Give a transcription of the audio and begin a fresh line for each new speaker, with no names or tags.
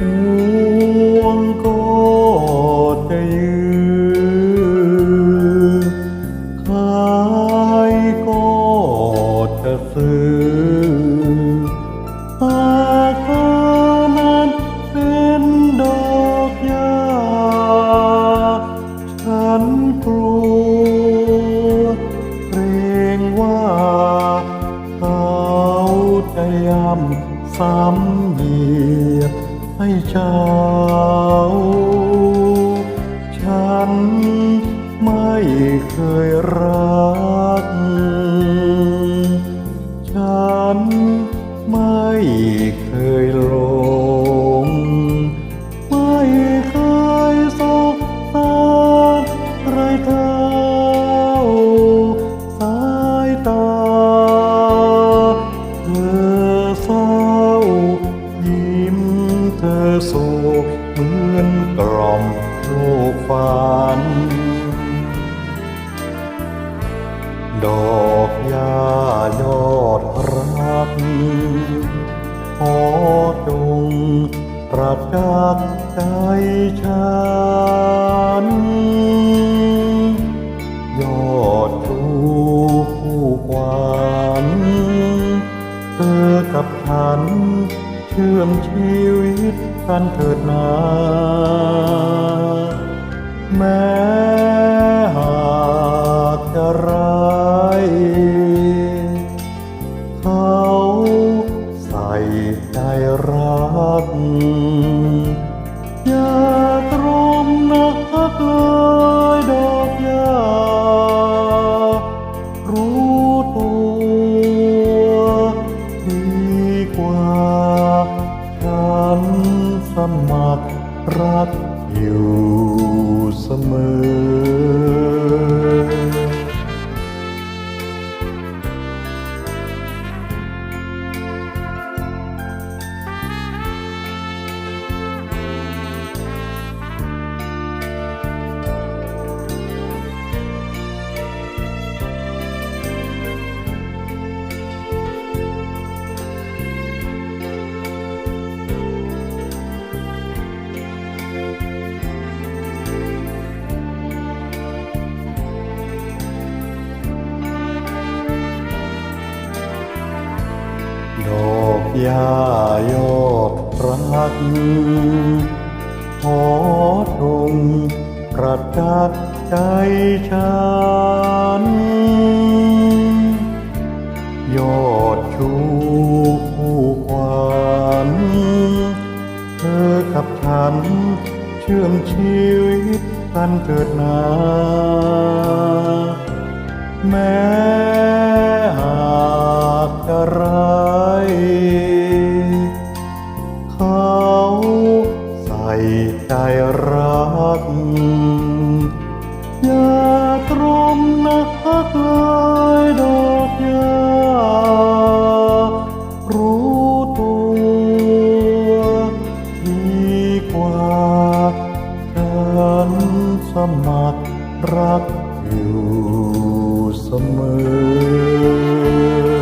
ห่วงก็จะยืนขายก็จะซื้อหากเธอนั้นเป็นดอกหญ้าฉันกลัวเกรงว่าเขาจะย้ำซ้ำเหยียด ให้เจ้า ฉันไม่เคยรัก ฝัน ดอกหญ้ายอดรักขอจงประจักษ์ใจฉัน ยอดชูคู่ควันเธอกับฉัน เชื่อมชีวิตกันเถิดนา แม้หากจะร้ายเขาใส่ใจรักอย่าตรมนักเลยดอกหญ้ารู้ตัวดีกว่าฉันสมัครรักอยู่ ยาโยกรักขอทรงประจักษ์ใจฉัน ยอดชูผู้ควัญเธอขับฉัน เชื่อมชีวิตกันเกิดนา แม้ ใจรัก อย่าตรมนักเลยดอกยารู้ตัวดีกว่าฉันสมัครรักอยู่เสมอ